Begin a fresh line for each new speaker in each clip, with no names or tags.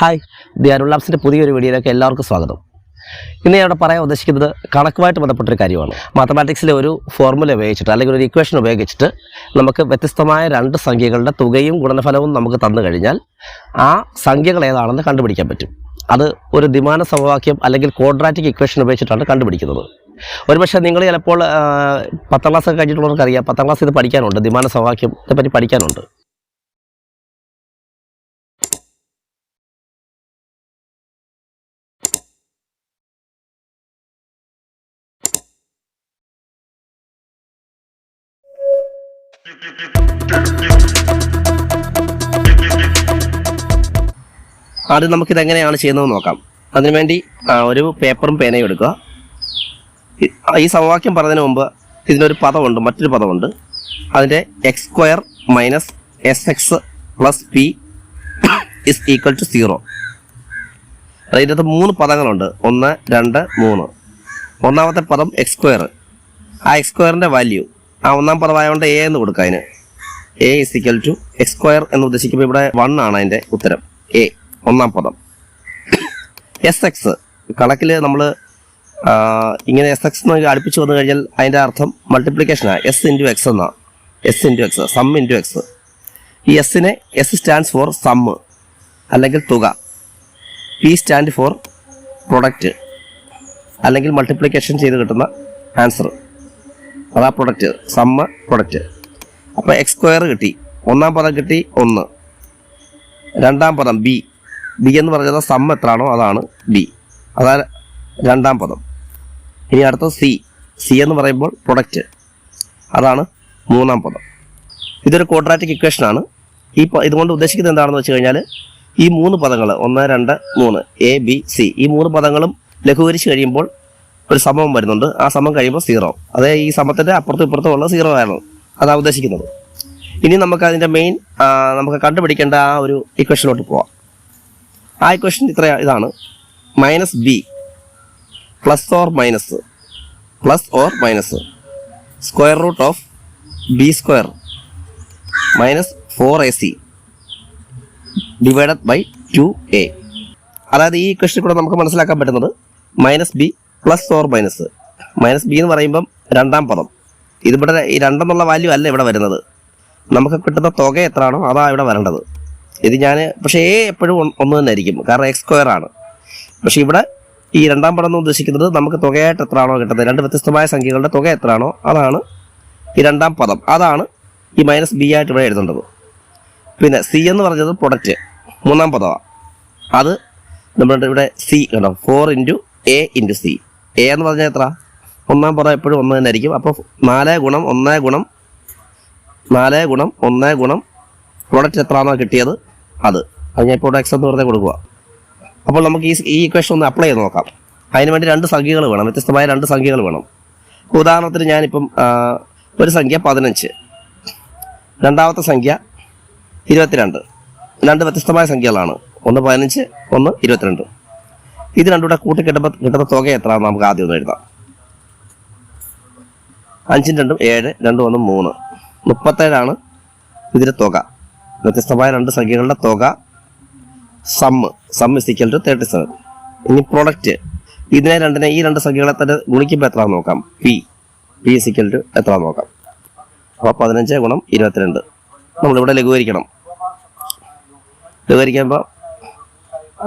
hi the അരുൾ ലാബ്സിൻ്റെ പുതിയൊരു വീഡിയോയിലേക്ക് എല്ലാവർക്കും സ്വാഗതം ഇന്ന് ഞാനിവിടെ പറയാൻ ഉദ്ദേശിക്കുന്നത് കണക്കുമായിട്ട് ബന്ധപ്പെട്ടൊരു കാര്യമാണ് മാത്തമാറ്റിക്സിലെ ഒരു ഫോർമുല ഉപയോഗിച്ചിട്ട് അല്ലെങ്കിൽ ഒരു ഇക്വേഷൻ ഉപയോഗിച്ചിട്ട് നമുക്ക് വ്യത്യസ്തമായ രണ്ട് സംഖ്യകളുടെ തുകയും ഗുണനഫലവും നമുക്ക് തന്നു കഴിഞ്ഞാൽ ആ സംഖ്യകൾ ഏതാണെന്ന് കണ്ടുപിടിക്കാൻ പറ്റും അത് ഒരു ദ്വിമാന സമവാക്യം അല്ലെങ്കിൽ കോഡ്രാറ്റിക് ഇക്വേഷൻ ഉപയോഗിച്ചിട്ടാണ് കണ്ടുപിടിക്കുന്നത് ഒരുപക്ഷെ നിങ്ങൾ ചിലപ്പോൾ പത്താം ക്ലാസ് കഴിഞ്ഞിട്ടുള്ളവർക്ക് അറിയാം പത്താം ക്ലാസ് ഇത് പഠിക്കാനുണ്ട് ദ്വിമാന സമവാക്യം പറ്റി പഠിക്കാനുണ്ട് ആദ്യം നമുക്കിത് എങ്ങനെയാണ് ചെയ്യുന്നത് നോക്കാം അതിനുവേണ്ടി ഒരു പേപ്പറും പേനയും എടുക്കുക ഈ സമവാക്യം പറഞ്ഞതിന് മുമ്പ് ഇതിനൊരു പദമുണ്ട് മറ്റൊരു പദമുണ്ട് അതിൻ്റെ X square minus S X plus P is equal to zero ഇതിനകത്ത് മൂന്ന് പദങ്ങളുണ്ട് ഒന്ന് രണ്ട് മൂന്ന് ഒന്നാമത്തെ പദം എക്സ് സ്ക്വയർ ആ എക്സ് സ്ക്വയറിൻ്റെ വാല്യൂ ആ ഒന്നാം പദമായതുകൊണ്ട് എ എന്ന് കൊടുക്കുക അതിന് A is equal to X square എന്ന് ഉദ്ദേശിക്കുമ്പോൾ ഇവിടെ വൺ ആണ് അതിൻ്റെ ഉത്തരം എ ഒന്നാം പദം എസ് എക്സ് കണക്കിൽ നമ്മൾ ഇങ്ങനെ എസ് എക്സ് എന്ന് അടുപ്പിച്ച് വന്നു കഴിഞ്ഞാൽ അതിൻ്റെ അർത്ഥം മൾട്ടിപ്ലിക്കേഷനാണ് എസ് ഇൻറ്റു എക്സ് എന്നാണ് S into X sum into X ഈ എസ്സിനെ എസ് സ്റ്റാൻഡ്സ് ഫോർ സം അല്ലെങ്കിൽ തുക പി സ്റ്റാൻഡ് ഫോർ പ്രൊഡക്റ്റ് അല്ലെങ്കിൽ മൾട്ടിപ്ലിക്കേഷൻ ചെയ്ത് കിട്ടുന്ന ആൻസർ അതാ പ്രൊഡക്റ്റ് സമ്മ പ്രൊഡക്റ്റ് അപ്പോൾ എക്സ് സ്ക്വയർ കിട്ടി ഒന്നാം പദം കിട്ടി ഒന്ന് രണ്ടാം പദം ബി ബി എന്ന് പറഞ്ഞത് സമ്മ എത്രയാണോ അതാണ് ബി അതാണ് രണ്ടാം പദം ഇനി അടുത്ത സി സി എന്ന് പറയുമ്പോൾ പ്രൊഡക്റ്റ് അതാണ് മൂന്നാം പദം ഇതൊരു ക്വാഡ്രാറ്റിക് ഇക്വേഷനാണ് ഈ ഇതുകൊണ്ട് ഉദ്ദേശിക്കുന്നത് എന്താണെന്ന് വെച്ച് കഴിഞ്ഞാൽ ഈ മൂന്ന് പദങ്ങൾ ഒന്ന് രണ്ട് മൂന്ന് എ ബി സി ഈ മൂന്ന് പദങ്ങളും ലഘൂകരിച്ച് കഴിയുമ്പോൾ ഒരു സമം വരുന്നുണ്ട് ആ സമം കഴിയുമ്പോൾ സീറോ അത് ഈ സമത്തിന്റെ അപ്പുറത്തും ഇപ്പുറത്തും ഉള്ള സീറോ ആണ് അതാ ഉദ്ദേശിക്കുന്നത് ഇനി നമുക്ക് അതിന്റെ മെയിൻ നമുക്ക് കണ്ടുപിടിക്കേണ്ട ആ ഒരു ഇക്വേഷനിലോട്ട് പോവാം ആ ഇക്വേഷൻ ഇത്ര ഇതാണ് minus B plus or minus plus or minus square root of B square minus four A C divided by two A അതായത് ഈ ഇക്വേഷനിൽ കൂടെ നമുക്ക് മനസ്സിലാക്കാൻ പറ്റുന്നത് minus B plus or minus minus B എന്ന് പറയുമ്പം രണ്ടാം പദം ഇതിവിടെ ഈ രണ്ടെന്നുള്ള വാല്യൂ അല്ല ഇവിടെ വരുന്നത് നമുക്ക് കിട്ടുന്ന തുക എത്രയാണോ അതാണ് ഇവിടെ വരേണ്ടത് ഇത് ഞാൻ പക്ഷേ എ എപ്പോഴും ഒന്ന് തന്നെ ആയിരിക്കും കാരണം എക്സ് സ്ക്വയർ ആണ് പക്ഷെ ഇവിടെ ഈ രണ്ടാം പടം എന്ന് ഉദ്ദേശിക്കുന്നത് നമുക്ക് തുകയായിട്ട് എത്രയാണോ കിട്ടുന്നത് രണ്ട് വ്യത്യസ്തമായ സംഖ്യകളുടെ തുക എത്രയാണോ അതാണ് ഈ രണ്ടാം പദം അതാണ് ഈ മൈനസ് ബി ആയിട്ട് ഇവിടെ എഴുതേണ്ടത് പിന്നെ സി എന്ന് പറഞ്ഞത് പ്രൊഡക്റ്റ് മൂന്നാം പദമാണ് അത് നമ്മളുടെ ഇവിടെ സി കണ്ടോ four into A into C A എന്ന് പറഞ്ഞാൽ എത്ര ഒന്നാം പുറം എപ്പോഴും ഒന്ന് തന്നെ ആയിരിക്കും അപ്പോൾ നാല് ഗുണം ഒന്ന് ഗുണം നാല് ഗുണം ഒന്ന് ഗുണം പ്രോഡക്റ്റ് എത്രയാണോ കിട്ടിയത് അത് അത് ഞാൻ ഇപ്പോൾ എക്സ് എന്ന് പറഞ്ഞാൽ കൊടുക്കുക അപ്പോൾ നമുക്ക് ഈ ഈ ഇക്വേഷൻ ഒന്ന് അപ്ലൈ ചെയ്ത് നോക്കാം അതിന് വേണ്ടി രണ്ട് സംഖ്യകൾ വേണം വ്യത്യസ്തമായ രണ്ട് സംഖ്യകൾ വേണം ഉദാഹരണത്തിന് ഞാനിപ്പം ഒരു സംഖ്യ പതിനഞ്ച് രണ്ടാമത്തെ സംഖ്യ ഇരുപത്തിരണ്ട് രണ്ട് വ്യത്യസ്തമായ സംഖ്യകളാണ് ഒന്ന് പതിനഞ്ച് ഒന്ന് ഇരുപത്തിരണ്ട് ഇത് രണ്ടുകൂടെ കൂട്ടി കിട്ടുമ്പോൾ കിട്ടുന്ന തുക എത്ര നമുക്ക് ആദ്യം ഒന്ന് എഴുതാം അഞ്ചും രണ്ടും ഏഴ് രണ്ടും ഒന്നും മൂന്ന് മുപ്പത്തേഴാണ് ഇതിൻ്റെ തുക വ്യത്യസ്തമായ രണ്ട് സംഖ്യകളുടെ തുക sum sum is equal to thirty seven ഇനി പ്രൊഡക്റ്റ് ഇതിനെ രണ്ടിനെ ഈ രണ്ട് സംഖ്യകളെ തന്നെ ഗുണിക്കുമ്പോൾ എത്ര നോക്കാം പി പി ഇക്വൽ ടു എത്ര നോക്കാം അപ്പോൾ പതിനഞ്ച് ഗുണം ഇരുപത്തിരണ്ട് നമ്മളിവിടെ ലഘൂകരിക്കണം ലഘൂകരിക്കുമ്പോൾ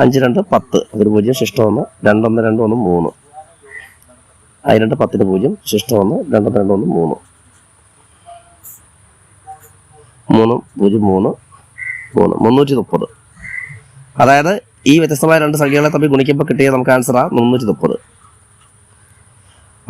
അഞ്ച് രണ്ട് പത്ത് അതിന് പൂജ്യം ശിഷ്ടം ഒന്ന് രണ്ടൊന്ന് രണ്ട് ഒന്ന് മൂന്ന് അഞ്ച് രണ്ട് പത്തിന് പൂജ്യം ശിഷ്ടം ഒന്ന് രണ്ടൊന്ന് രണ്ട് ഒന്ന് മൂന്ന് മൂന്ന് പൂജ്യം മൂന്ന് മൂന്ന് മുന്നൂറ്റി മുപ്പത് അതായത് ഈ വ്യത്യസ്തമായ രണ്ട് സംഖ്യകളെ തമ്മിൽ ഗുണിക്കുമ്പോൾ കിട്ടിയ നമുക്ക് ആൻസർ ആ മുന്നൂറ്റി മുപ്പത്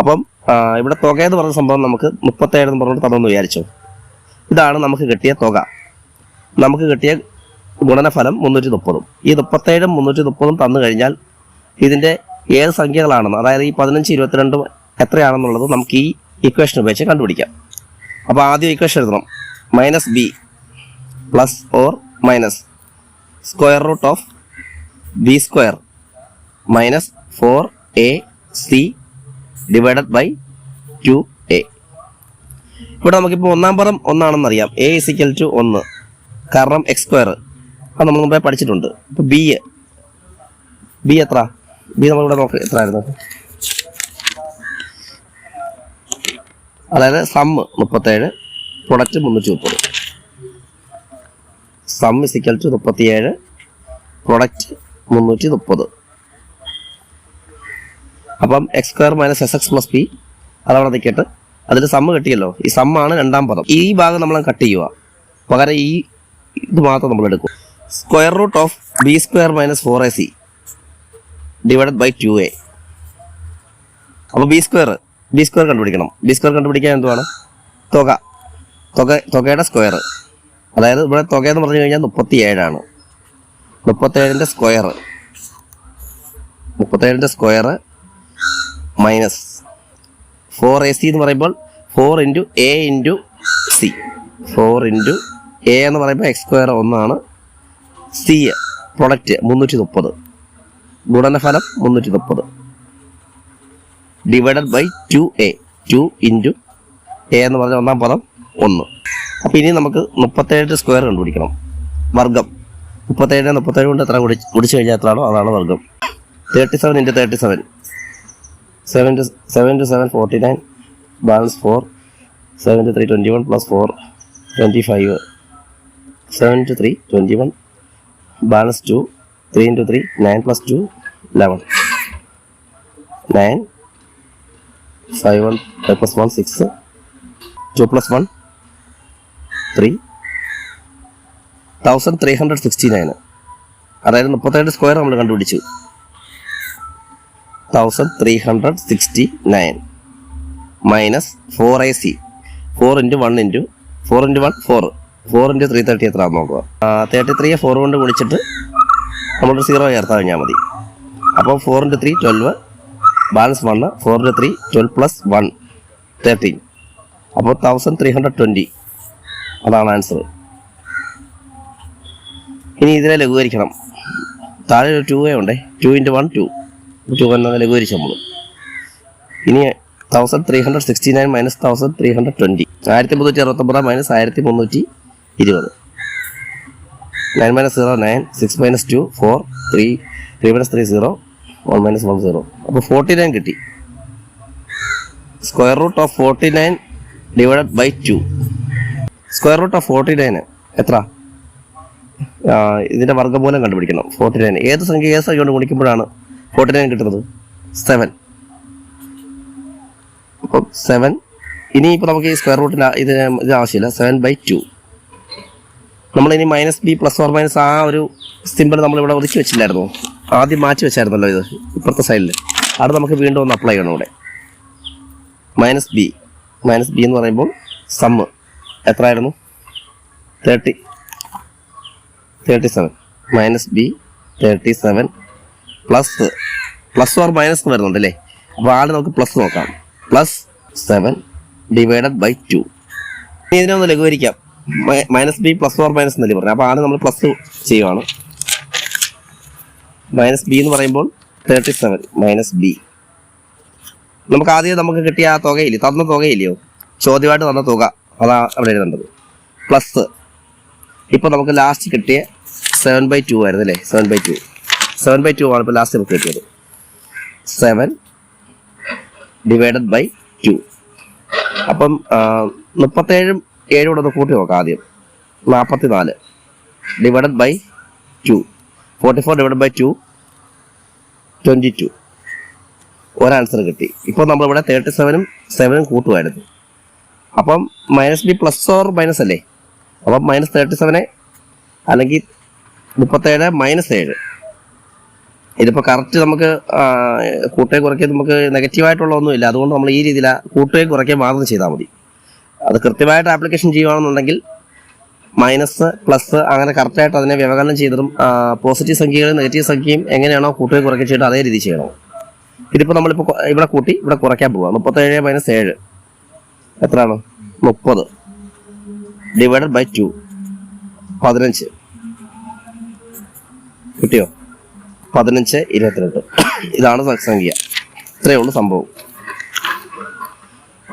അപ്പം ഇവിടെ തുക എന്ന് പറഞ്ഞ സംഭവം നമുക്ക് മുപ്പത്തേഴ് എന്ന് പറഞ്ഞുകൊണ്ട് തന്നെ വിചാരിച്ചു ഇതാണ് നമുക്ക് കിട്ടിയ തുക നമുക്ക് കിട്ടിയ ഗുണനഫലം മുന്നൂറ്റി മുപ്പതും ഈ മുപ്പത്തേഴും മുന്നൂറ്റി മുപ്പതും തന്നു കഴിഞ്ഞാൽ ഇതിൻ്റെ ഏത് സംഖ്യകളാണെന്ന് അതായത് ഈ പതിനഞ്ച് ഇരുപത്തിരണ്ടും എത്രയാണെന്നുള്ളത് നമുക്ക് ഈ ഇക്വേഷൻ ഉപയോഗിച്ച് കണ്ടുപിടിക്കാം അപ്പോൾ ആദ്യം ഇക്വേഷൻ എഴുതണം minus B plus or minus square root of B square minus four A C divided by two A ഇവിടെ നമുക്കിപ്പോൾ ഒന്നാം പദം ഒന്നാണെന്നറിയാം എ ഇസിക്കൽ ടു ഒന്ന് കാരണം എക്സ് സ്ക്വയർ അത് നമ്മൾ മുമ്പേ പഠിച്ചിട്ടുണ്ട് ഇപ്പൊ ബി എ ബി എത്ര ബി നമ്മളിവിടെ നോക്ക എത്ര ആയിരുന്നു അതായത് സമ്മ് മുപ്പത്തേഴ് പ്രൊഡക്റ്റ് മുന്നൂറ്റി മുപ്പത് സം ഇസിക്കൽ ടു മുപ്പത്തിയേഴ് പ്രൊഡക്റ്റ് മുന്നൂറ്റി മുപ്പത് അപ്പം X square minus S X plus P അതവിടെ നിൽക്കട്ടെ അതിൽ സമ്മ് കിട്ടിയല്ലോ ഈ സമ്മാണ് രണ്ടാം പദം ഈ ഭാഗം നമ്മൾ കട്ട് ചെയ്യുക പകരം ഈ ഇത് മാത്രം നമ്മൾ എടുക്കും square root of B square minus four A C divide by two A അപ്പോൾ ബി സ്ക്വയർ ബി സ്ക്വയർ കണ്ടുപിടിക്കണം ബി സ്ക്വയർ കണ്ടുപിടിക്കാൻ എന്തുവാണ് തുക തുക തുകയുടെ സ്ക്വയർ അതായത് ഇവിടെ തുക എന്ന് പറഞ്ഞു കഴിഞ്ഞാൽ മുപ്പത്തി ഏഴാണ് മുപ്പത്തേഴിൻ്റെ സ്ക്വയർ മുപ്പത്തേഴിൻ്റെ square minus four A C എന്ന് പറയുമ്പോൾ four into A into C four into A എന്ന് പറയുമ്പോൾ എക്സ് സ്ക്വയർ ഒന്നാണ് സി എ പ്രൊഡക്റ്റ് മുന്നൂറ്റി മുപ്പത് ഗുണനഫലം മുന്നൂറ്റി മുപ്പത് divided by two A two into A എന്ന് പറഞ്ഞ ഒന്നാം പദം ഒന്ന് അപ്പോൾ ഇനി നമുക്ക് മുപ്പത്തേഴ് സ്ക്വയർ കണ്ടുപിടിക്കണം വർഗം മുപ്പത്തേഴ് മുപ്പത്തേഴ് കൊണ്ട് എത്ര കുടി കുടിച്ചു കഴിഞ്ഞാൽ എത്രയാണോ അതാണ് വർഗം thirty seven into thirty seven seven two seven two seven forty nine balance four seven two three twenty one plus four twenty five seven two three twenty one balance two three into three nine plus two eleven nine five one five plus one six two plus one three thousand three hundred sixty nine അതായത് മുപ്പത്തേഴ് square നമ്മൾ കണ്ടുപിടിച്ചു thousand three hundred sixty nine minus four A C four into one into four into one four four into three thirty എത്ര നോക്കുക thirty ത്രീയെ four കൊണ്ട് കുടിച്ചിട്ട് നമ്മൾ zero ചേർത്താൽ കഴിഞ്ഞാൽ മതി അപ്പോൾ four into three twelve balance one four into three twelve plus one thirteen അപ്പോൾ തൗസൻഡ് ത്രീ ഹൺഡ്രഡ് ട്വൻറ്റി അതാണ് ആൻസർ ഇനി ഇതിനെ ലഘൂകരിക്കണം താഴെ ഒരു ടു എ ഉണ്ടേ two into one two two എന്നത് ലഘൂകരിച്ച് നമ്മൾ ഇനി thousand three hundred sixty nine minus thousand three hundred twenty ആയിരത്തി മുന്നൂറ്റി അറുപത്തൊമ്പത് മൈനസ് ആയിരത്തി മുന്നൂറ്റി ഇരുപത് nine minus zero nine six minus two four three three minus three zero one minus one zero അപ്പോൾ ഫോർട്ടി നയൻ കിട്ടി square root of forty nine divided by two square root of forty nine എത്ര ഇതിൻ്റെ വർഗ്ഗമൂലം കണ്ടുപിടിക്കണം forty nine ഏത് സംഖ്യ ഏത് സംഖ്യ കൊണ്ട് ഗുണിക്കുമ്പോഴാണ് ഫോർട്ടി നയൻ കിട്ടുന്നത് സെവൻ അപ്പം സെവൻ ഇനിയിപ്പോൾ നമുക്ക് ഈ സ്ക്വയർ റൂട്ടിൻ്റെ ഇത് ഇത് ആവശ്യമില്ല സെവൻ ബൈ ടു നമ്മളിനി minus B plus or minus ആ ഒരു സിമ്പിൾ നമ്മളിവിടെ ഒതുക്കി വെച്ചില്ലായിരുന്നു ആദ്യം മാറ്റി വെച്ചായിരുന്നല്ലോ ഇത് ഇപ്പുറത്തെ സൈഡിൽ അവിടെ നമുക്ക് വീണ്ടും ഒന്ന് അപ്ലൈ ചെയ്യണം ഇവിടെ മൈനസ് ബി മൈനസ് ബി എന്ന് പറയുമ്പോൾ സമ്മ് എത്രയായിരുന്നു thirty thirty seven minus B thirty seven plus plus or minus എന്ന് വരുന്നുണ്ട് അല്ലേ അപ്പോൾ ആദ്യം നമുക്ക് പ്ലസ് നോക്കാം plus seven divided by two ഇതിനെ ഒന്ന് ലഘൂകരിക്കാം minus B plus four minus എന്നല്ലേ പറഞ്ഞത് അപ്പോൾ ആണ് നമ്മൾ പ്ലസ് ചെയ്യുവാണ് മൈനസ് ബി എന്ന് പറയുമ്പോൾ തേർട്ടി സെവൻ മൈനസ് ബി നമുക്ക് ആദ്യം നമുക്ക് കിട്ടിയ ആ തുകയില്ലേ തന്ന തുകയില്ലയോ ചോദ്യമായിട്ട് തന്ന തുക അതാ അവിടെ എഴുതേണ്ടത് പ്ലസ് ഇപ്പോൾ നമുക്ക് ലാസ്റ്റ് കിട്ടിയ സെവൻ ബൈ ടു ആയിരുന്നു അല്ലേ seven by two seven by two ആണ് ഇപ്പോൾ ലാസ്റ്റ് നമുക്ക് കിട്ടിയത് സെവൻ ഡിവൈഡഡ് ബൈ ടു അപ്പം മുപ്പത്തേഴും ഏഴോട് ഒന്ന് കൂട്ടി നോക്കാം ആദ്യം നാൽപ്പത്തി നാല് divided by two forty four divide by two twenty two ഒരാൻസർ കിട്ടി ഇപ്പോൾ നമ്മളിവിടെ തേർട്ടി സെവനും സെവനും കൂട്ടുമായിരുന്നു അപ്പം minus B plus or minus അല്ലേ അപ്പം മൈനസ് തേർട്ടി സെവനെ അല്ലെങ്കിൽ മുപ്പത്തേഴ് മൈനസ് ഏഴ് ഇതിപ്പോൾ കറക്റ്റ് നമുക്ക് കൂട്ടുകയും കുറയ്ക്കുകയും നമുക്ക് നെഗറ്റീവായിട്ടുള്ള ഒന്നുമില്ല അതുകൊണ്ട് നമ്മൾ ഈ രീതിയിലാണ് കൂട്ടുകയും കുറയ്ക്കുകയും മാത്രം ചെയ്താൽ മതി അത് കൃത്യമായിട്ട് ആപ്ലിക്കേഷൻ ചെയ്യുകയാണെന്നുണ്ടെങ്കിൽ മൈനസ് പ്ലസ് അങ്ങനെ കറക്റ്റായിട്ട് അതിനെ വ്യവകലനം ചെയ്തതും പോസിറ്റീവ് സംഖ്യകളും നെഗറ്റീവ് സംഖ്യയും എങ്ങനെയാണോ കൂട്ടുകയും കുറയ്ക്കുകയും ചെയ്തിട്ട് അതേ രീതി ചെയ്യണം ഇതിപ്പോൾ നമ്മളിപ്പോൾ ഇവിടെ കൂട്ടി ഇവിടെ കുറയ്ക്കാൻ പോവാം മുപ്പത്തേഴ് മൈനസ് ഏഴ് എത്രയാണ് മുപ്പത് ഡിവൈഡഡ് ബൈ ടു പതിനഞ്ച് കിട്ടിയോ പതിനഞ്ച് ഇരുപത്തിരണ്ട് ഇതാണ് സംഖ്യ ഇത്രയേ ഉള്ളൂ സംഭവം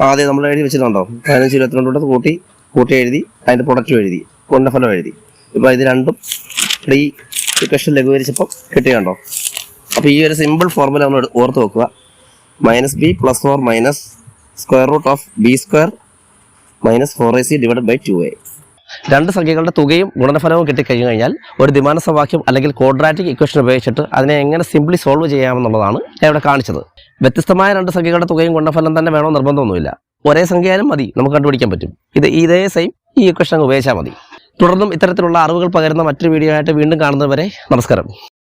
ആദ്യം നമ്മൾ എഴുതി വെച്ചിട്ടുണ്ടോ പതിനഞ്ച് ഇരുപത്തിരണ്ടോട്ട് കൂട്ടി കൂട്ടി എഴുതി അതിൻ്റെ പ്രൊഡക്റ്റും എഴുതി കൊണ്ട ഫലം എഴുതി ഇപ്പോൾ ഇത് രണ്ടും ഫ്രീ ഇക്വേഷൻ ലഘൂകരിച്ചപ്പോൾ കിട്ടിയുണ്ടോ അപ്പോൾ ഈ ഒരു സിമ്പിൾ ഫോർമുല നമ്മൾ ഓർത്ത് വെക്കുക minus B plus four minus square root of B square minus four A C divide by two A രണ്ട് സംഖ്യകളുടെ തുകയും ഗുണനഫലവും കിട്ടിക്കഴിഞ്ഞു കഴിഞ്ഞാൽ ഒരു ദ്വിമാന സമവാക്യം അല്ലെങ്കിൽ ക്വാഡ്രാറ്റിക് ഇക്വേഷൻ ഉപയോഗിച്ചിട്ട് അതിനെ എങ്ങനെ സിംപ്ലി സോൾവ് ചെയ്യാമെന്നുള്ളതാണ് ഞാൻ ഇവിടെ കാണിച്ചത് വ്യത്യസ്തമായ രണ്ട് സംഖ്യകളുടെ തുകയും ഗുണനഫലം തന്നെ വേണോ നിർബന്ധമൊന്നുമില്ല ഒരേ സംഖ്യയാലും മതി നമുക്ക് കണ്ടുപിടിക്കാൻ പറ്റും ഇത് ഇതേ സെയിം ഈ ഇക്വേഷൻ അങ്ങ് ഉപയോഗിച്ചാൽ മതി തുടർന്നും ഇത്തരത്തിലുള്ള അറിവുകൾ പകരുന്ന മറ്റൊരു വീഡിയോ ആയിട്ട് വീണ്ടും കാണുന്നവരെ നമസ്കാരം